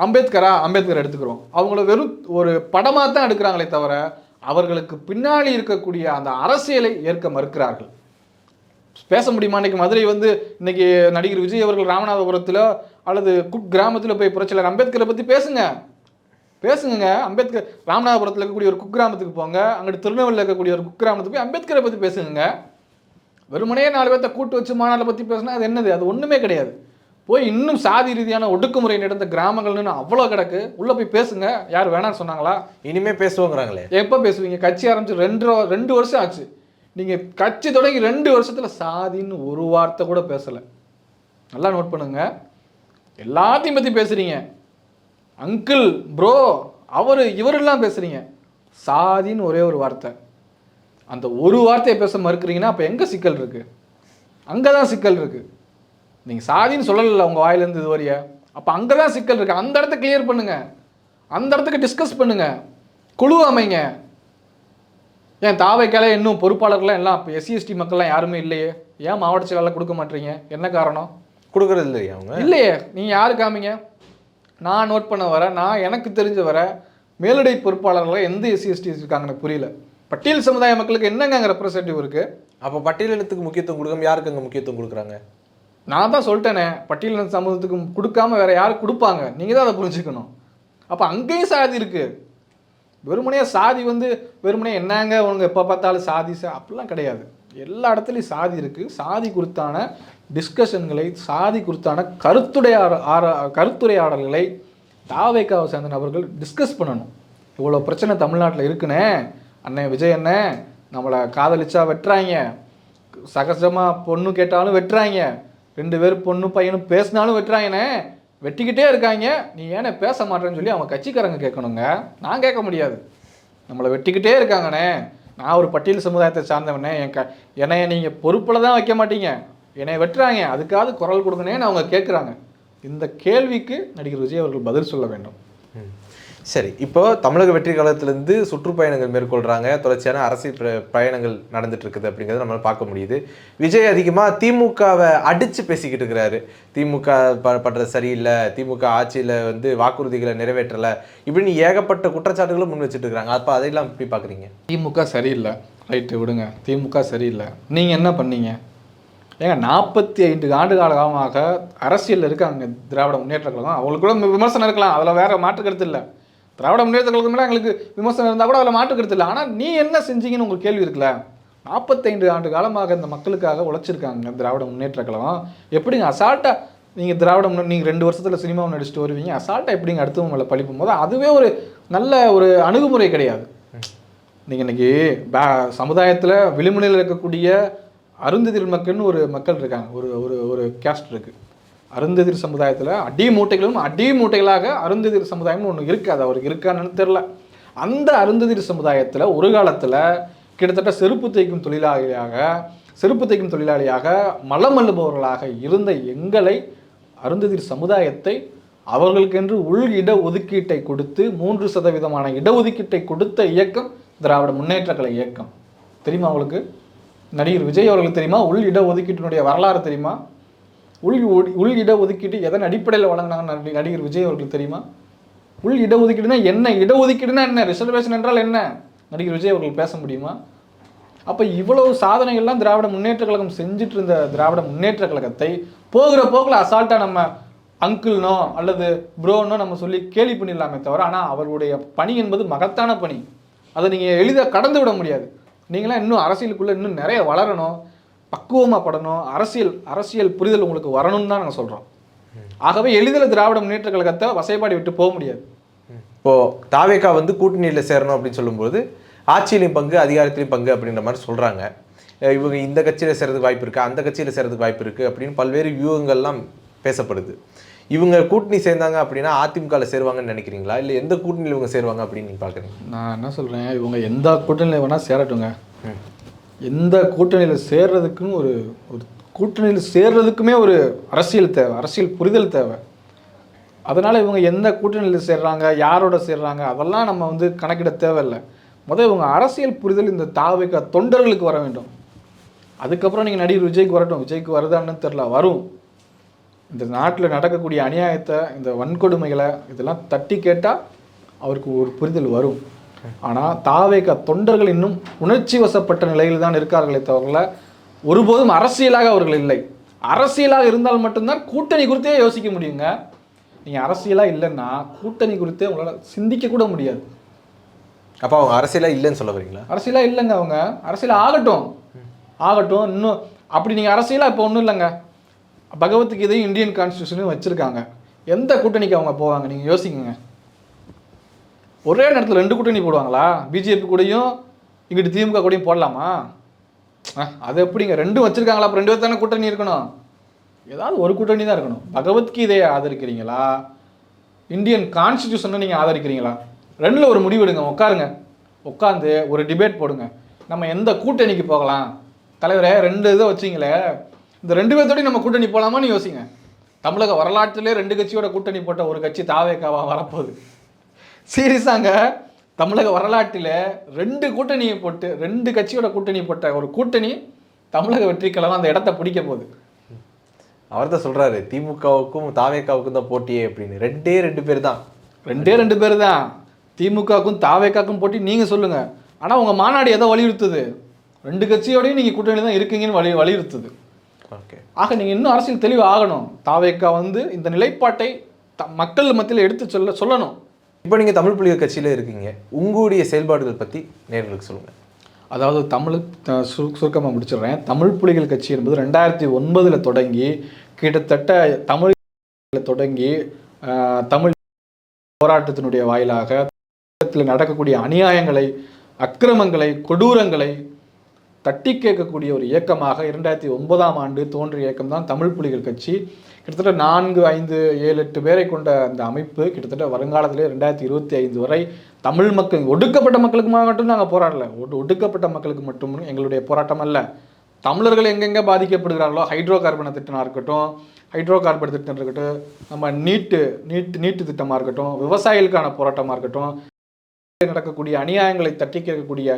அம்பேத்கரா அம்பேத்கர் எடுத்துக்கிறோம். அவங்கள வெறும் ஒரு படமாக தான் எடுக்கிறாங்களே தவிர அவர்களுக்கு பின்னாடி இருக்கக்கூடிய அந்த அரசியலை ஏற்க மறுக்கிறார்கள். பேச முடியுமா? இன்னைக்கு மதுரை வந்து இன்னைக்கு நடிகர் விஜய் அவர்கள் ராமநாதபுரத்தில் அல்லது குக் கிராமத்தில் போய் புரட்சியாளர் அம்பேத்கரை பற்றி பேசுங்க. பேசுங்க அம்பேத்கர் ராமநாதபுரத்தில் இருக்கக்கூடிய ஒரு குக்கிராமத்துக்கு போங்க. அங்கிட்டு திருநெல்வேலியில் இருக்கக்கூடிய ஒரு குக்கிராமத்துக்கு போய் அம்பேத்கரை பற்றி பேசுங்க வெறுமனே நாலு பேர்த்த கூட்டு வச்சு மாநாட்டை பற்றி பேசினா அது என்னது? அது ஒன்றுமே கிடையாது. போய் இன்னும் சாதி ரீதியான ஒடுக்குமுறை நடந்த கிராமங்கள்னு அவ்வளோ கிடக்கு. உள்ளே போய் பேசுங்க. யார் வேணாம்னு சொன்னாங்களா? இனிமே பேசுவோங்கிறாங்களே. எப்போ பேசுவீங்க? கட்சி ஆரம்பிச்சு ரெண்டு ரெண்டு வருஷம் ஆச்சு. நீங்கள் கட்சி தொடங்கி ரெண்டு வருஷத்தில் சாதின்னு ஒரு வார்த்தை கூட பேசலை. நல்லா நோட் பண்ணுங்க. எல்லாத்தையும் பற்றி பேசுகிறீங்க அங்கிள் ப்ரோ அவர் இவரெல்லாம் பேசுகிறீங்க சாதின்னு ஒரே ஒரு வார்த்தை. அந்த ஒரு வார்த்தையை பேச மறுக்கிறீங்கன்னா அப்போ எங்கே சிக்கல் இருக்குது அங்கே தான் சிக்கல் இருக்குது நீங்கள் சாதின்னு சொல்லலை உங்கள் வாயிலேருந்து இது வரைய. அப்போ அங்கே தான் சிக்கல் இருக்குது அந்த இடத்த கிளியர் பண்ணுங்கள் அந்த இடத்துக்கு டிஸ்கஸ் பண்ணுங்கள் குழு அமைங்க. ஏன் தாவைக்கால இன்னும் பொறுப்பாளர்கள்லாம் எல்லாம் இப்போ எஸ்சி எஸ்டி மக்கள்லாம் யாருமே இல்லையே. ஏன் மாவட்ட செயலாளர் கொடுக்க மாட்டீங்க? என்ன காரணம்? கொடுக்கறது இல்லையா அவங்க? இல்லையே. நீங்கள் யாரு காமிங்க? நான் நோட் பண்ண வர நான் எனக்கு தெரிஞ்ச வர மேலடை பொறுப்பாளர்கள் எந்த எஸ்சி எஸ்டி இருக்காங்க எனக்கு புரியல. பட்டியல் சமுதாய மக்களுக்கு என்னங்க அங்கே ரெப்ரசன்டேட்டிவ் இருக்குது அப்போ பட்டியலினத்துக்கு முக்கியத்துவம் கொடுக்காம யாருக்கு அங்கே முக்கியத்துவம் கொடுக்குறாங்க? நான் தான் சொல்லிட்டேனே. பட்டியலின சமூகத்துக்கு கொடுக்காம வேற யாருக்கு கொடுப்பாங்க? நீங்கள் தான் அதை புரிஞ்சுக்கணும். அப்போ அங்கேயும் சாதி இருக்கு. வெறுமனே சாதி வந்து வெறுமனே என்னங்க உனக்கு எப்போ பார்த்தாலும் சாதி சா அப்படிலாம் கிடையாது. எல்லா இடத்துலையும் சாதி இருக்கு. சாதி குறித்தான டிஸ்கஷன்களை சாதி குறித்தான கருத்துடைய கருத்துரையாடல்களை தாவைக்காவை சேர்ந்த நபர்கள் டிஸ்கஸ் பண்ணணும். இவ்வளோ பிரச்சனை தமிழ்நாட்டில் இருக்குண்ணே அண்ணன் விஜய் அண்ணன் நம்மளை காதலிச்சா வெட்டுறாங்க. சகஜமாக பொண்ணு கேட்டாலும் வெட்டுறாங்க. ரெண்டு பேரும் பொண்ணு பையனும் பேசினாலும் வெட்டுறாங்கண்ணே. வெட்டிக்கிட்டே இருக்காங்க. நீ ஏன்னா பேச மாட்டேன்னு சொல்லி அவங்க கட்சிக்காரங்க கேட்கணுங்க. நான் கேட்க முடியாது. நம்மளை வெட்டிக்கிட்டே இருக்காங்கண்ணே. நான் ஒரு பட்டியல் சமுதாயத்தை சார்ந்தவனே என் க என்னைய நீங்கள் பொறுப்பில் தான் வைக்க மாட்டீங்க. என்னை வெட்டுறாங்க. அதுக்காவது குரல் கொடுங்கனேன்னு அவங்க கேட்குறாங்க. இந்த கேள்விக்கு நடிகர் விஜய் அவர்கள் பதில் சொல்ல வேண்டும். சரி இப்போ தமிழக வெற்றி காலத்திலேருந்து சுற்றுப்பயணங்கள் மேற்கொள்றாங்க. தொடர்ச்சியான அரசியல் பயணங்கள் நடந்துட்டு இருக்குது அப்படிங்கிறத நம்மளால பார்க்க முடியுது. விஜய் அதிகமாக திமுகவை அடிச்சு பேசிக்கிட்டு இருக்கிறாரு. திமுக ப- சரியில்லை. திமுக ஆட்சியில் வந்து வாக்குறுதிகளை நிறைவேற்றலை. இப்படின்னு ஏகப்பட்ட குற்றச்சாட்டுகளும் முன் வச்சுட்டு இருக்கிறாங்க. அப்போ அதையெல்லாம் எப்படி பார்க்குறீங்க? திமுக சரியில்லை. ரைட்டு விடுங்க. திமுக சரியில்லை. நீங்கள் என்ன பண்ணீங்க? ஏங்க நாற்பத்தி ஐந்து ஆண்டு காலமாக அரசியலில் இருக்காங்க திராவிட முன்னேற்ற கழகம் அவங்களுக்கு கூட விமர்சனம் இருக்கலாம். அதில் வேற மாற்று கருத்து இல்லை. திராவிட முன்னேற்ற கழகம் மேலே எங்களுக்கு விமர்சனம் இருந்தால் கூட அதில் மாற்று கருத்து இல்லை. ஆனால் நீ என்ன செஞ்சீங்கன்னு உங்களுக்கு கேள்வி இருக்குல்ல? நாற்பத்தைந்து ஆண்டு காலமாக இந்த மக்களுக்காக உழைச்சிருக்காங்க திராவிட முன்னேற்ற கழகம். எப்படிங்க? அசால்ட்டாக நீங்கள் திராவிட நீங்கள் ரெண்டு வருஷத்தில் சினிமாவை நடிச்சுட்டு வருவீங்க. அசால்ட்டாக எப்படிங்க அடுத்தவங்க மேலே பழிப்பும் போது அதுவே ஒரு நல்ல ஒரு அணுகுமுறை கிடையாது. நீங்கள் இன்னைக்கு பே சமுதாயத்தில் விளிம்புநிலையில் இருக்கக்கூடிய அருந்ததிர் மக்கள்னு ஒரு மக்கள் இருக்காங்க. ஒரு ஒரு ஒரு கேஸ்ட் இருக்குது அருந்ததிர் சமுதாயத்தில் அடி மூட்டைகளும் அடி மூட்டைகளாக அருந்ததிர் சமுதாயம்னு ஒன்று இருக்காது அவருக்கு இருக்கான்னு தெரில அந்த அருந்ததிர் சமுதாயத்தில் ஒரு காலத்தில் கிட்டத்தட்ட செருப்பு தைக்கும் தொழிலாளியாக செருப்பு தைக்கும் தொழிலாளியாக மலம் அள்ளுபவர்களாக இருந்த எங்களை அருந்ததிர் சமுதாயத்தை அவர்களுக்கென்று உள் இட ஒதுக்கீட்டை கொடுத்து மூன்று சதவீதமான இடஒதுக்கீட்டை கொடுத்த இயக்கம் திராவிட முன்னேற்ற கலை இயக்கம். தெரியுமா அவங்களுக்கு நடிகர் விஜய் அவர்களுக்கு தெரியுமா? உள் இட ஒதுக்கீட்டினுடைய வரலாறு தெரியுமா? உள் உள் இட ஒதுக்கீடு எதன் அடிப்படையில் வழங்கினாங்க நடி- நடிகர் விஜய் அவர்களுக்கு தெரியுமா? உள் இட ஒதுக்கீடுனா என்ன? இட ஒதுக்கீடுனா என்ன? ரிசர்வேஷன் என்றால் என்ன? நடிகர் விஜய் அவர்கள் பேச முடியுமா? அப்போ இவ்வளவு சாதனைகள்லாம் திராவிட முன்னேற்ற கழகம் செஞ்சுட்டு இருந்த திராவிட முன்னேற்ற கழகத்தை போகிற போக்கில் அசால்ட்டாக நம்ம அங்கிள்னோ அல்லது ப்ரோனோ நம்ம சொல்லி கேலி பண்ணிடலாமே தவிர ஆனால் அவருடைய பணி என்பது மகத்தான பணி. அதை நீங்கள் எளிதாக கடந்து விட முடியாது. நீங்களாம் இன்னும் அரசியலுக்குள்ளே இன்னும் நிறைய வளரணும். பக்குவமாக படணும் அரசியல் அரசியல் புரிதல் உங்களுக்கு வரணும்னு தான் நாங்கள் சொல்கிறோம் ஆகவே எளிதில் திராவிட முன்னேற்ற கழகத்தை வசைப்பாடி விட்டு போக முடியாது. இப்போ தாவேக்கா வந்து கூட்டணியில் சேரணும் அப்படின்னு சொல்லும்போது ஆட்சியிலையும் பங்கு அதிகாரத்திலையும் பங்கு அப்படின்ற மாதிரி சொல்றாங்க. அஹ் இவங்க இந்த கட்சியில் சேரதுக்கு வாய்ப்பு இருக்கு? அந்த கட்சியில் சேரதுக்கு வாய்ப்பு இருக்கு அப்படின்னு பல்வேறு வியூகங்கள்லாம் பேசப்படுது. இவங்க கூட்டணி சேர்ந்தாங்க அப்படின்னா அதிமுகவில் சேருவாங்கன்னு நினைக்கிறீங்களா? இல்லை எந்த கூட்டணியில் இவங்க சேருவாங்க அப்படின்னு நீங்க பார்க்குறீங்க? நான் என்ன சொல்கிறேன் இவங்க எந்த கூட்டணியில் வேணால் சேரட்டுங்க. எந்த கூட்டணியில் சேர்றதுக்குன்னு ஒரு ஒரு கூட்டணியில் சேர்றதுக்குமே ஒரு அரசியல் தேவை அரசியல் புரிதல் தேவை. அதனால் இவங்க எந்த கூட்டணியில் சேர்றாங்க யாரோட சேர்றாங்க அதெல்லாம் நம்ம வந்து கணக்கிட தேவையில்லை. முதல் இவங்க அரசியல் புரிதல் இந்த தாவிக்க தொண்டர்களுக்கு வர வேண்டும். அதுக்கப்புறம் நீங்கள் நடிகர் விஜய்க்கு வரட்டும். விஜய்க்கு வருதான்னு தெரில வரும். இந்த நாட்டில் நடக்கக்கூடிய அநியாயத்தை இந்த வன்கொடுமைகளை இதெல்லாம் தட்டி கேட்டால் அவருக்கு ஒரு புரிதல் வரும். ஆனால் தாவேக தொண்டர்கள் இன்னும் உணர்ச்சி வசப்பட்ட நிலையில் தான் இருக்கார்களே தவிர ஒருபோதும் அரசியலாக அவர்கள் இல்லை. அரசியலாக இருந்தால் மட்டும்தான் கூட்டணி குறித்தே யோசிக்க முடியுங்க. நீங்கள் அரசியலாக இல்லைன்னா கூட்டணி குறித்தே உங்களால் சிந்திக்க கூட முடியாது. அப்போ அவங்க அரசியலா இல்லைன்னு சொல்ல வரீங்களா அரசியலாக இல்லைங்க அவங்க. அரசியல் ஆகட்டும். ஆகட்டும் இன்னும் அப்படி நீங்கள் அரசியலாக இப்போ ஒன்றும் இல்லைங்க. பகவத்கீதையும் இந்தியன் கான்ஸ்டியூஷனையும் வச்சுருக்காங்க. எந்த கூட்டணிக்கு அவங்க போவாங்க நீங்கள் யோசிக்கங்க ஒரே நேரத்தில் ரெண்டு கூட்டணி போடுவாங்களா? பிஜேபி கூடயும் இங்கிட்டு திமுக கூடயும் போடலாமா? அது எப்படிங்க? ரெண்டும் வச்சுருக்காங்களா? அப்போ ரெண்டு பேர் தானே கூட்டணி இருக்கணும். ஏதாவது ஒரு கூட்டணி தான் இருக்கணும். பகவத்கீதையை ஆதரிக்கிறீங்களா? இந்தியன் கான்ஸ்டியூஷனை நீங்கள் ஆதரிக்கிறீங்களா? ரெண்டில் ஒரு முடிவு எடுங்க உட்காருங்க. உட்காந்து ஒரு டிபேட் போடுங்க. நம்ம எந்த கூட்டணிக்கு போகலாம்? தலைவரே ரெண்டு இதை வச்சிங்களே. இந்த ரெண்டு பேர்த்தோடய நம்ம கூட்டணி போகலாமான்னு யோசிங்க. தமிழக வரலாற்றிலே ரெண்டு கட்சியோட கூட்டணி போட்ட ஒரு கட்சி தாவேக்காவா வரப்போகுது. சீரியஸாங்க. தமிழக வரலாற்றில் ரெண்டு கூட்டணியை போட்டு ரெண்டு கட்சியோட கூட்டணி போட்ட ஒரு கூட்டணி தமிழக வெற்றிக்கெல்லாம் அந்த இடத்த பிடிக்க போகுது. அவர் தான் சொல்றாரு திமுகவுக்கும் தாவேக்காவுக்கும் தான் போட்டியே அப்படின்னு. ரெண்டே ரெண்டு பேர் தான். ரெண்டே ரெண்டு பேர் தான். திமுகவுக்கும் தாவேக்காக்கும் போட்டி நீங்கள் சொல்லுங்கள் ஆனால் உங்கள் மாநாடு எதை வலியுறுத்துது? ரெண்டு கட்சியோடையும் நீங்கள் கூட்டணி தான் இருக்கீங்கன்னு வலி வலியுறுத்துது. ஓகே. ஆக நீங்கள் இன்னும் அரசியல் தெளிவு ஆகணும். தாவேக்கா வந்து இந்த நிலைப்பாட்டை த மக்கள் மத்தியில் எடுத்து சொல்ல சொல்லணும். இப்போ நீங்கள் தமிழ் புலிகள் கட்சியில் இருக்கீங்க. உங்களுடைய செயல்பாடுகள் பற்றி நேர்களுக்கு சொல்லுங்கள் அதாவது தமிழ் த- சு சுருக்கமாக முடிச்சிடுறேன். தமிழ் புலிகள் கட்சி என்பது ரெண்டாயிரத்தி ஒன்பதில் தொடங்கி கிட்டத்தட்ட தமிழில் தொடங்கி தமிழ் போராட்டத்தினுடைய வாயிலாக நடக்கக்கூடிய அநியாயங்களை அக்கிரமங்களை கொடூரங்களை தட்டி கேட்கக்கூடிய ஒரு இயக்கமாக இரண்டாயிரத்தி ஒன்பதாம் ஆண்டு தோன்றிய இயக்கம் தான் தமிழ் புலிகள் கட்சி. கிட்டத்தட்ட நான்கு ஐந்து ஏழு எட்டு பேரை கொண்ட அந்த அமைப்பு கிட்டத்தட்ட வருங்காலத்திலே ரெண்டாயிரத்தி இருபத்தி ஐந்து வரை தமிழ் மக்கள் ஒடுக்கப்பட்ட மக்களுக்கு மட்டும் நாங்கள் போராடல. ஒடுக்கப்பட்ட மக்களுக்கு மட்டும் எங்களுடைய போராட்டம் அல்ல. தமிழர்கள் எங்கெங்கே பாதிக்கப்படுகிறார்களோ ஹைட்ரோ கார்பனை திட்டமாக இருக்கட்டும் ஹைட்ரோ கார்பன் திட்டம் இருக்கட்டும் நம்ம நீட்டு நீட்டு நீட்டு திட்டமாக இருக்கட்டும் விவசாயிகளுக்கான போராட்டமாக இருக்கட்டும் நடக்கக்கூடிய அநியாயங்களை தட்டி கேட்கக்கூடிய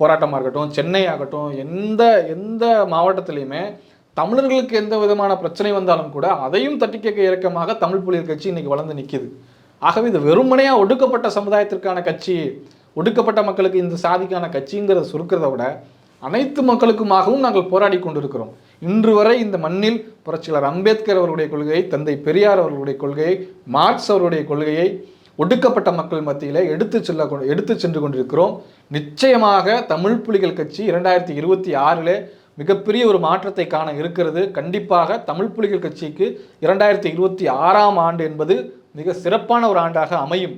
போராட்டமாக இருக்கட்டும் சென்னை ஆகட்டும் எந்த எந்த மாவட்டத்திலையுமே தமிழர்களுக்கு எந்த விதமான பிரச்சனை வந்தாலும் கூட அதையும் தட்டி கேட்க இறக்கமாக தமிழ் புலிகள் கட்சி இன்னைக்கு வளர்ந்து நிற்கிது ஆகவே இது வெறுமனையாக ஒடுக்கப்பட்ட சமுதாயத்திற்கான கட்சி ஒடுக்கப்பட்ட மக்களுக்கு இந்த சாதிக்கான கட்சிங்கிறத சுருக்கிறத விட அனைத்து மக்களுக்குமாகவும் நாங்கள் போராடி கொண்டிருக்கிறோம். இன்று வரை இந்த மண்ணில் புரட்சியாளர் அம்பேத்கர் அவர்களுடைய கொள்கையை தந்தை பெரியார் அவர்களுடைய கொள்கையை மார்க்ஸ் அவருடைய கொள்கையை ஒடுக்கப்பட்ட மக்கள் மத்தியில் எடுத்து செல்ல எடுத்து சென்று கொண்டிருக்கிறோம். நிச்சயமாக தமிழ் புலிகள் கட்சி இரண்டாயிரத்தி இருபத்தி ஆறில் மிகப்பெரிய ஒரு மாற்றத்தை காண இருக்கிறது. கண்டிப்பாக தமிழ் புலிகள் கட்சிக்கு இரண்டாயிரத்தி இருபத்தி ஆறாம் ஆண்டு என்பது மிக சிறப்பான ஒரு ஆண்டாக அமையும்.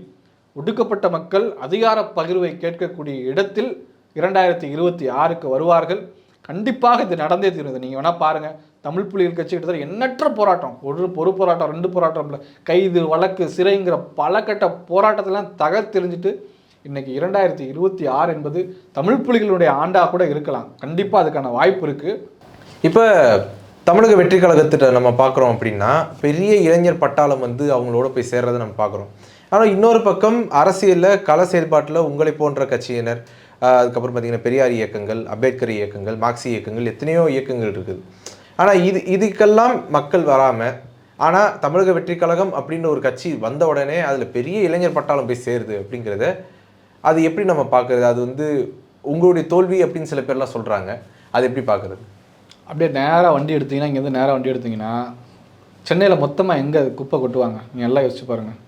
ஒடுக்கப்பட்ட மக்கள் அதிகார பகிர்வை கேட்கக்கூடிய இடத்தில் இரண்டாயிரத்தி இருபத்தி ஆறுக்கு வருவார்கள். கண்டிப்பாக இது நடந்தே தீரும் நீங்கள் வேணால் பாருங்கள் தமிழ் புலிகள் கட்சி கிட்டத்தட்ட எண்ணற்ற போராட்டம். ஒரு ஒரு போராட்டம் ரெண்டு போராட்டம் இல்லை. கைது வழக்கு சிறைங்கிற பல கட்ட போராட்டத்தெல்லாம் தகர்த்தெறிஞ்சிட்டு இன்னைக்கு இரண்டாயிரத்தி இருபத்தி ஆறு என்பது தமிழ் புலிகளுடைய ஆண்டாக கூட இருக்கலாம். கண்டிப்பாக அதுக்கான வாய்ப்பு இருக்குது இப்போ தமிழக வெற்றி கழகத்திட்ட நம்ம பார்க்குறோம் அப்படின்னா பெரிய இளைஞர் பட்டாளம் வந்து அவங்களோட போய் சேர்றதை நம்ம பார்க்குறோம் ஆனால் இன்னொரு பக்கம் அரசியலில் கள செயல்பாட்டில் உங்களை போன்ற கட்சியினர் அதுக்கப்புறம் பார்த்தீங்கன்னா பெரியார் இயக்கங்கள் அம்பேத்கர் இயக்கங்கள் மார்க்சி இயக்கங்கள் எத்தனையோ இயக்கங்கள் இருக்குது. ஆனால் இது இதுக்கெல்லாம் மக்கள் வராமல் ஆனால் தமிழக வெற்றி கழகம் அப்படின்னு ஒரு கட்சி வந்த உடனே அதில் பெரிய இளைஞர் பட்டாளம் போய் சேருது அப்படிங்கிறத அது எப்படி நம்ம பார்க்குறது? அது வந்து உங்களுடைய தோல்வி அப்படின்னு சில பேர்லாம் சொல்கிறாங்க அது எப்படி பார்க்குறது? அப்படியே நேராக வண்டி எடுத்தீங்கன்னா இங்கேருந்து நேராக வண்டி எடுத்தீங்கன்னா சென்னையில் மொத்தமாக எங்கே குப்பை கொட்டுவாங்க? நீங்கள் எல்லாம் யோசிச்சு பாருங்கள்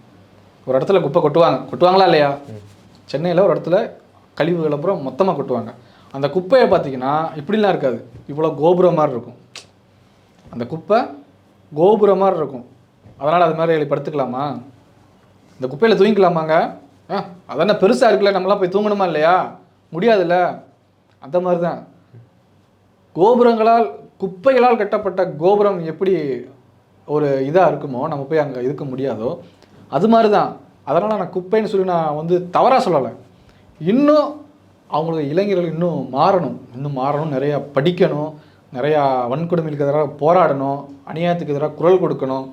ஒரு இடத்துல குப்பை கொட்டுவாங்க. கொட்டுவாங்களா இல்லையா? சென்னையில் ஒரு இடத்துல கழிவுகள் அப்புறம் மொத்தமாக கொட்டுவாங்க. அந்த குப்பையை பார்த்தீங்கன்னா இப்படிலாம் இருக்காது. இவ்வளோ கோபுரம் மாதிரி இருக்கும். அந்த குப்பை கோபுரம் மாதிரி இருக்கும். அதனால் அது மாதிரி படுத்துக்கலாமா? இந்த குப்பையில் தூங்கிக்கலாமாங்க? ஆ அதானே பெருசாக இருக்குல்ல நம்மளாம் போய் தூங்கணுமா இல்லையா? முடியாதுல்ல. அந்த மாதிரி தான் கோபுரங்களால் குப்பைகளால் கட்டப்பட்ட கோபுரம் எப்படி ஒரு இதாக இருக்குமோ நம்ம போய் அங்கே இருக்க முடியாதோ அது மாதிரி தான் அதனால் நான் குப்பைன்னு சொல்லி நான் வந்து தவறாக சொல்லலை. இன்னும் அவங்களுக்கு இளைஞர்கள் இன்னும் மாறணும். இன்னும் மாறணும். நிறையா படிக்கணும். நிறையா வன்கொடுமைக்கு எதிராக போராடணும். அநியாயத்துக்கு எதிராக குரல் கொடுக்கணும்.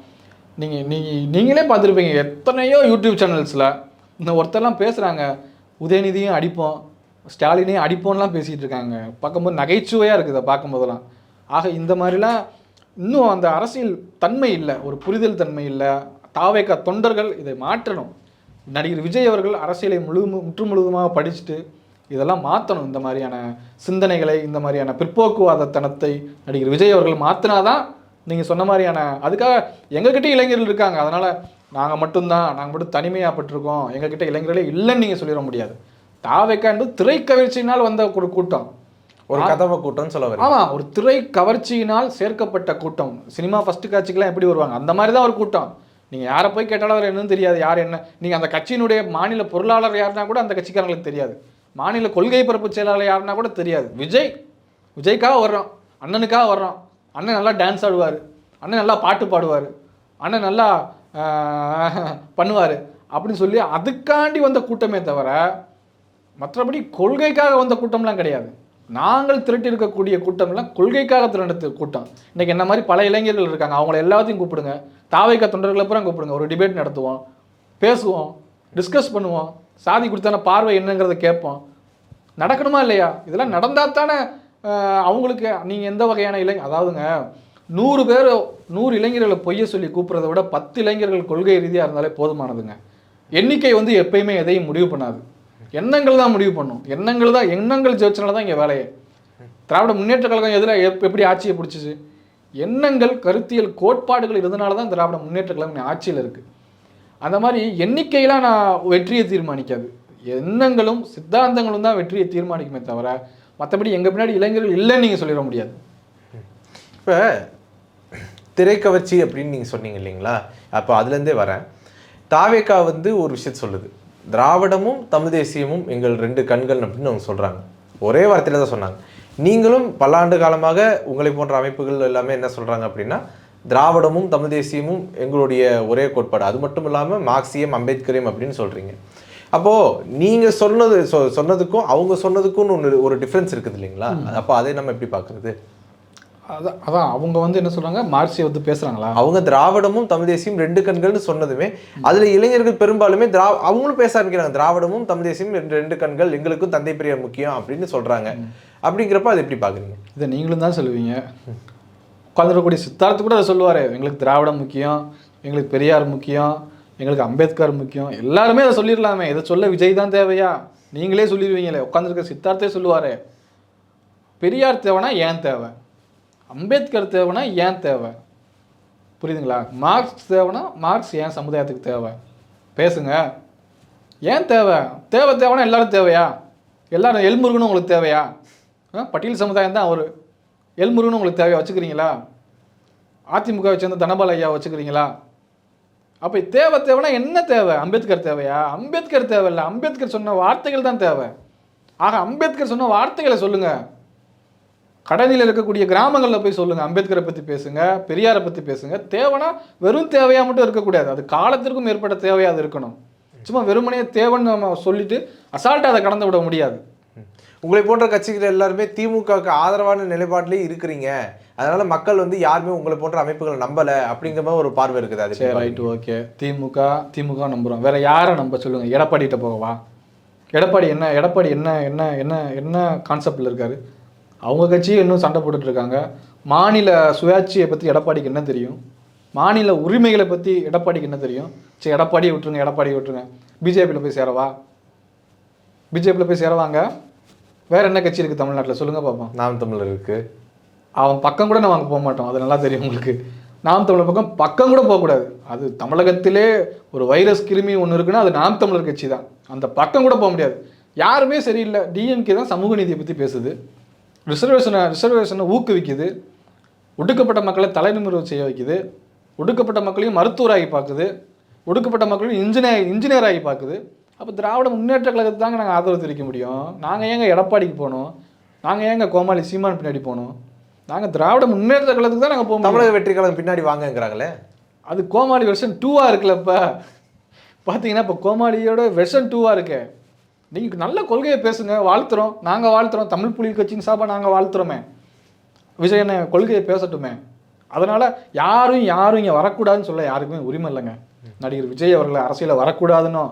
நீங்கள் நீங்கள் நீங்களே பார்த்துருப்பீங்க. எத்தனையோ யூடியூப் சேனல்ஸில் இந்த ஒருத்தர்லாம் பேசுகிறாங்க உதயநிதியும் அடிப்போம். ஸ்டாலினையும் அடிப்போம்லாம் பேசிகிட்டு இருக்காங்க. பார்க்கும்போது நகைச்சுவையாக இருக்குது அதை பார்க்கும்போதெல்லாம். ஆக இந்த மாதிரிலாம் இன்னும் அந்த அரசியல் தன்மை இல்லை. ஒரு புரிதல் தன்மை இல்லை. தாவேக்கா தொண்டர்கள் இதை மாற்றணும். நடிகர் விஜய் அவர்கள் அரசியலை முழு முற்று முழுவதுமாக படிச்சுட்டு இதெல்லாம் மாற்றணும் இந்த மாதிரியான சிந்தனைகளை இந்த மாதிரியான பிற்போக்குவாதத்தனத்தை நடிகர் விஜய் அவர்கள் மாற்றினாதான் நீங்கள் சொன்ன மாதிரியான அதுக்காக எங்ககிட்ட இளைஞர்கள் இருக்காங்க. அதனால் நாங்கள் மட்டும்தான் நாங்கள் மட்டும் தனிமையாகப்பட்டிருக்கோம் எங்ககிட்ட இளைஞர்களே இல்லைன்னு நீங்கள் சொல்லிட முடியாது. தாவேக்கா என்பது திரை கவர்ச்சியினால் வந்த ஒரு கூட்டம். ஒரு கதவை கூட்டம்னு சொல்ல ஆமாம் ஒரு திரை கவர்ச்சியினால் சேர்க்கப்பட்ட கூட்டம். சினிமா ஃபர்ஸ்ட் காட்சிக்கெல்லாம் எப்படி வருவாங்க? அந்த மாதிரி தான் ஒரு கூட்டம். நீங்கள் யாரை போய் கேட்டாலும் அவர் என்னன்னு தெரியாது யார் என்ன. நீங்கள் அந்த கட்சியினுடைய மாநில பொருளாளர் யாருன்னா கூட அந்த கட்சிக்காரங்களுக்கு தெரியாது. மாநில கொள்கை பரப்பு செயலாளர் யாருன்னா கூட தெரியாது. விஜய் விஜய்க்காக வர்றோம் அண்ணனுக்காக வர்றோம். அண்ணன் நல்லா டான்ஸ் ஆடுவார் அண்ணன் நல்லா பாட்டு பாடுவார் அண்ணன் நல்லா பண்ணுவார் அப்படின்னு சொல்லி அதுக்காண்டி வந்த கூட்டமே தவிர மற்றபடி கொள்கைக்காக வந்த கூட்டம்லாம் கிடையாது. நாங்கள் திரட்டி இருக்கக்கூடிய கூட்டம்லாம் கொள்கைக்காக திரண்ட கூட்டம். இன்றைக்கி என்ன மாதிரி பல இளைஞர்கள் இருக்காங்க அவங்கள எல்லாத்தையும் கூப்பிடுங்க. தாவைக்க தொண்டர்களை பூரா கூப்பிடுங்க. ஒரு டிபேட் நடத்துவோம். பேசுவோம். டிஸ்கஸ் பண்ணுவோம். சாதி கொடுத்தான பார்வை என்னங்கிறத கேட்போம். நடக்கணுமா இல்லையா? இதெல்லாம் நடந்தால் தானே அவங்களுக்கு நீங்கள் எந்த வகையான இளைஞ அதாவதுங்க நூறு பேர் நூறு இளைஞர்களை பொய்ய சொல்லி கூப்பிட்றத விட பத்து இளைஞர்கள் கொள்கை ரீதியாக இருந்தாலே போதுமானதுங்க. எண்ணிக்கை வந்து எப்பயுமே எதையும் முடிவு பண்ணாது. எண்ணங்கள் தான் முடிவு பண்ணும். எண்ணங்கள் தான் எண்ணங்கள் ஜெயிச்சனால தான் இங்கே வேலையே. திராவிட முன்னேற்ற கழகம் எதில் எப் எப்படி ஆட்சியை பிடிச்சிச்சு? எண்ணங்கள் கருத்தியல் கோட்பாடுகள் இருந்தனால தான் திராவிட முன்னேற்ற கழகம் ஆட்சியில் இருக்குது அந்த மாதிரி எண்ணிக்கையெல்லாம் நான் வெற்றியை தீர்மானிக்காது. எண்ணங்களும் சித்தாந்தங்களும் தான் வெற்றியை தீர்மானிக்குமே தவிர மற்றபடி எங்கள் பின்னாடி இளைஞர்கள் இல்லைன்னு நீங்கள் சொல்லிட முடியாது. இப்போ திரைக்கவர்ச்சி அப்படின்னு நீங்கள் சொன்னீங்க இல்லைங்களா? அப்போ அதுலேருந்தே வரேன். தாவேக்கா வந்து ஒரு விஷயத்த சொல்லுது. திராவிடமும் தமிழ் தேசியமும் எங்கள் ரெண்டு கண்கள் அப்படின்னு அவங்க சொல்கிறாங்க ஒரே வார்த்தையில் தான் சொன்னாங்க. நீங்களும் பல்லாண்டு காலமாக உங்களை போன்ற அமைப்புகள் எல்லாமே என்ன சொல்றாங்க அப்படின்னா திராவிடமும் தமிழ் தேசியமும் எங்களுடைய ஒரே கோட்பாடு. அது மட்டும் இல்லாமல் மார்க்சியம் அம்பேத்கரியம் அப்படின்னு சொல்றீங்க. அப்போ நீங்க சொன்னது சொ- சொன்னதுக்கும் அவங்க சொன்னதுக்கும் ஒன்று ஒரு டிஃப்ரென்ஸ் இருக்குது இல்லைங்களா? அப்போ அதை நம்ம எப்படி பார்க்கறது? அதான் அதான் அவங்க வந்து என்ன சொல்கிறாங்க மார்க்சியை வந்து பேசுகிறாங்களா அவங்க திராவிடமும் தமிழ் தேசியம் ரெண்டு கண்கள்னு சொன்னதுமே அதுல இளைஞர்கள் பெரும்பாலுமே திரா அவங்களும் பேச ஆரம்பிக்கிறாங்க. திராவிடமும் தமிழ் தேசியம் ரெண்டு ரெண்டு கண்கள் எங்களுக்கும் தந்தை பெரியார் முக்கியம் அப்படின்னு சொல்றாங்க. அப்படிங்கிறப்ப அதை எப்படி பாக்குறீங்க? இதை நீங்களும் தான் சொல்லுவீங்க. உட்காந்துருக்கக்கூடிய சித்தார்த்து கூட அதை சொல்லுவார். எங்களுக்கு திராவிடம் முக்கியம் எங்களுக்கு பெரியார் முக்கியம் எங்களுக்கு அம்பேத்கர் முக்கியம். எல்லாருமே அதை சொல்லிடலாமே. இதை சொல்ல விஜய் தான் தேவையா? நீங்களே சொல்லிடுவீங்களே. உட்காந்துருக்க சித்தார்த்தே சொல்லுவார். பெரியார் தேவைனா ஏன் தேவை? அம்பேத்கர் தேவைன்னா ஏன் தேவை? புரியுதுங்களா? மார்க்ஸ் தேவைன்னா மார்க்ஸ் ஏன் சமுதாயத்துக்கு தேவை? பேசுங்க. ஏன் தேவை? தேவை தேவைன்னா எல்லாரும் தேவையா? எல்லாரும் எல்முருகனும் உங்களுக்கு தேவையா? பட்டியல் சமுதாயம் தான் அவர். எல்முருகனும் உங்களுக்கு தேவையா? வச்சுக்கிறீங்களா? அதிமுக சேர்ந்த தனபால் ஐயா வச்சுக்கிறீங்களா? அப்போ தேவை தேவைன்னா என்ன தேவை? அம்பேத்கர் தேவையா? அம்பேத்கர் தேவையில்லை. அம்பேத்கர் சொன்ன வார்த்தைகள் தான் தேவை. ஆக அம்பேத்கர் சொன்ன வார்த்தைகளை சொல்லுங்கள் கடனில் இருக்கக்கூடிய கிராமங்களில் போய் சொல்லுங்க அம்பேத்கரை பற்றி பேசுங்க பெரியாரை பற்றி பேசுங்க. தேவைன்னா வெறும் தேவையா மட்டும் இருக்கக்கூடாது. அது காலத்திற்கும் மேற்பட்ட தேவையா அது இருக்கணும். சும்மா வெறுமனே தேவைன்னு நம்ம சொல்லிட்டு அசால்ட்டாக அதை கடந்து விட முடியாது. உங்களை போன்ற கட்சிகள் எல்லாருமே திமுகவுக்கு ஆதரவான நிலைப்பாட்டிலே இருக்கிறீங்க. அதனால மக்கள் வந்து யாருமே உங்களை போன்ற அமைப்புகளை நம்பல அப்படிங்கிற மாதிரி ஒரு பார்வை இருக்குது அது. சரி ரைட் ஓகே திமுக திமுக நம்புகிறோம் வேற யாரை நம்ப சொல்லுங்க? எடப்பாடிகிட்ட போகவா? எடப்பாடி என்ன எடப்பாடி என்ன என்ன என்ன என்ன கான்செப்டில் இருக்காரு? அவங்க கட்சியும் இன்னும் சண்டை போட்டுட்டு இருக்காங்க மாநில சுயாட்சியை பற்றி எடப்பாடிக்கு என்ன தெரியும்? மாநில உரிமைகளை பற்றி எடப்பாடிக்கு என்ன தெரியும்? சரி எடப்பாடியை விட்டுருங்க எடப்பாடியை விட்டுருங்க. பிஜேபியில் போய் சேரவா? பிஜேபியில் போய் சேரவாங்க? வேற என்ன கட்சி இருக்குது தமிழ்நாட்டில்? சொல்லுங்க பார்ப்போம் நாம் தமிழர் இருக்கு. அவன் பக்கம் கூட நம்ம அங்கே போக மாட்டோம். அது நல்லா தெரியும் உங்களுக்கு. நாம் தமிழர் பக்கம் பக்கம் கூட போகக்கூடாது அது தமிழகத்திலே ஒரு வைரஸ் கிருமி ஒன்று இருக்குன்னா அது நாம் தமிழர் கட்சி தான். அந்த பக்கம் கூட போக முடியாது. யாருமே சரியில்லை. டிஎம்கே தான் சமூக நீதியை பற்றி பேசுது. ரிசர்வேஷனை ரிசர்வேஷனை ஊக்குவிக்குது. ஒடுக்கப்பட்ட மக்களை தலைநிமிர்வு செய்ய வைக்குது. ஒடுக்கப்பட்ட மக்களையும் மருத்துவராகி பார்க்குது. ஒடுக்கப்பட்ட மக்களையும் இன்ஜினியர் இன்ஜினியர் ஆகி பார்க்குது. அப்போ திராவிட முன்னேற்ற கழகத்துக்கு தாங்க நாங்கள் ஆதரவு தெரிவிக்க முடியும். நாங்கள் ஏங்க எடப்பாடிக்கு போனோம் நாங்கள் ஏங்க கோமாளி சீமான் பின்னாடி போனோம் நாங்கள் திராவிட முன்னேற்ற கழகத்துக்கு தான் நாங்கள் முடியும். தமிழக வெற்றி கழகம் பின்னாடி வாங்கங்கிறாங்களே? அது கோமாளி வெர்ஷன் டூவாக இருக்குல்ல இப்போ. பார்த்தீங்கன்னா இப்போ கோமாளியோட வெர்ஷன் டூவாக இருக்கு. நீங்கள் நல்ல கொள்கையை பேசுங்க வாழ்த்துறோம். நாங்கள் வாழ்த்துறோம். தமிழ் புலி கட்சியின் சார்பாக நாங்கள் வாழ்த்துறோமே. விஜயனை கொள்கையை பேசட்டுமே. அதனால் யாரும் யாரும் இங்கே வரக்கூடாதுன்னு சொல்ல யாருக்குமே உரிமை இல்லைங்க. நடிகர் விஜய் அவர்களை அரசியலில் வரக்கூடாதுன்னோ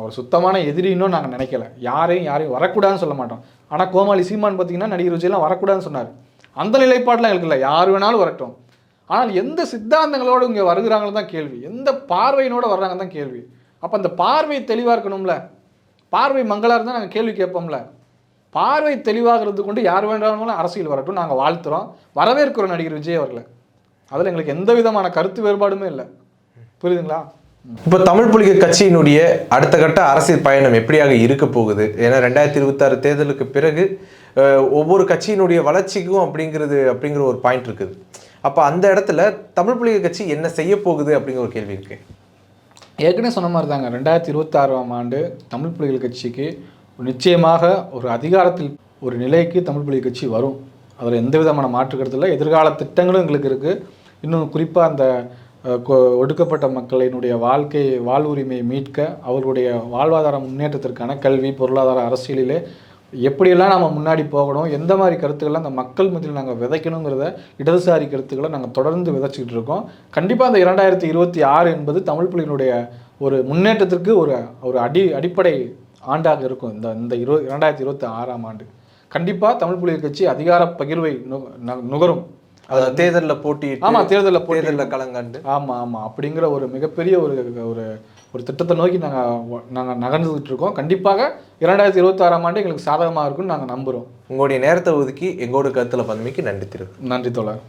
அவர் சுத்தமான எதிரின்னும் நாங்கள் நினைக்கல. யாரையும் யாரையும் வரக்கூடாதுன்னு சொல்ல மாட்டோம். ஆனால் கோமாளி சீமான் பார்த்தீங்கன்னா நடிகர் விஜய்லாம் வரக்கூடாதுன்னு சொன்னார். அந்த நிலைப்பாடெலாம் எங்களுக்கு இல்லை. யார் வேணாலும் வரட்டும். ஆனால் எந்த சித்தாந்தங்களோடு இங்கே வருகிறாங்களோ தான் கேள்வி. எந்த பார்வையினோடு வர்றாங்க தான் கேள்வி. அப்போ அந்த பார்வை தெளிவாக இருக்கணும்ல. பார்வை மங்களாக இருந்தால் நாங்கள் கேள்வி கேட்போம்ல. பார்வை தெளிவாகிறது கொண்டு யார் வேண்டாலும் அரசியல் வரட்டும் நாங்கள் வாழ்த்துறோம். வரவேற்கிறோம் நடிகர் விஜய் அவர்களை. அதில் எங்களுக்கு எந்த விதமான கருத்து வேறுபாடுமே இல்லை. புரியுதுங்களா? இப்போ தமிழ் புலிக கட்சியினுடைய அடுத்த கட்ட அரசியல் பயணம் எப்படியாக இருக்க போகுது? ஏன்னா ரெண்டாயிரத்தி இருபத்தாறு தேர்தலுக்கு பிறகு ஒவ்வொரு கட்சியினுடைய வளர்ச்சிக்கும் அப்படிங்கிறது அப்படிங்கிற ஒரு பாயிண்ட் இருக்குது. அப்போ அந்த இடத்துல தமிழ் புலிக கட்சி என்ன செய்ய போகுது அப்படிங்கிற ஒரு கேள்வி இருக்குது ஏற்கனவே சொன்ன மாதிரி தாங்க ரெண்டாயிரத்தி இருபத்தாறாம் ஆண்டு தமிழ் புலிகள் கட்சிக்கு நிச்சயமாக ஒரு அதிகாரத்தில் ஒரு நிலைக்கு தமிழ் புலிகள் கட்சி வரும். அதில் எந்த விதமான மாற்றுக்கிறது இல்லை. எதிர்கால திட்டங்களும் எங்களுக்கு இருக்குது இன்னும் குறிப்பாக அந்த கொ- ஒடுக்கப்பட்ட மக்களினுடைய வாழ்க்கை வாழ்வுரிமையை மீட்க அவர்களுடைய வாழ்வாதார முன்னேற்றத்திற்கான கல்வி பொருளாதார அரசியலிலே எப்படியெல்லாம் நம்ம முன்னாடி போகணும் எந்த மாதிரி கருத்துக்கள்லாம் அந்த மக்கள் மத்தியில் நாங்கள் விதைக்கணுங்கிறத இடதுசாரி கருத்துக்களை நாங்கள் தொடர்ந்து விதைச்சிக்கிட்டு இருக்கோம். கண்டிப்பாக அந்த இரண்டாயிரத்தி இருபத்தி ஆறு என்பது தமிழ் புலிகளுடைய ஒரு முன்னேற்றத்திற்கு ஒரு ஒரு அடி அடிப்படை ஆண்டாக இருக்கும் இந்த இந்த இரு இரண்டாயிரத்தி இருபத்தி ஆறாம் ஆண்டு. கண்டிப்பாக தமிழ் புலிகள் கட்சி அதிகார பகிர்வை நு- நுகரும். அது தேர்தலில் போட்டி ஆமா தேர்தலில் தேர்தலில் கலங்காண்டு ஆமாம் ஆமாம் அப்படிங்கிற ஒரு மிகப்பெரிய ஒரு ஒரு ஒரு திட்டத்தை நோக்கி நாங்கள் நாங்கள் நகர்ந்துகிட்டு இருக்கோம் கண்டிப்பாக இரண்டாயிரத்தி இருபத்தாறாம் ஆண்டு எங்களுக்கு சாதகமாக இருக்கும்னு நாங்கள் நம்புகிறோம் உங்களுடைய நேரத்தை ஒதுக்கி எங்களோட கருத்தில் பந்தமைக்கு நன்றி திரு நன்றி தோழர்.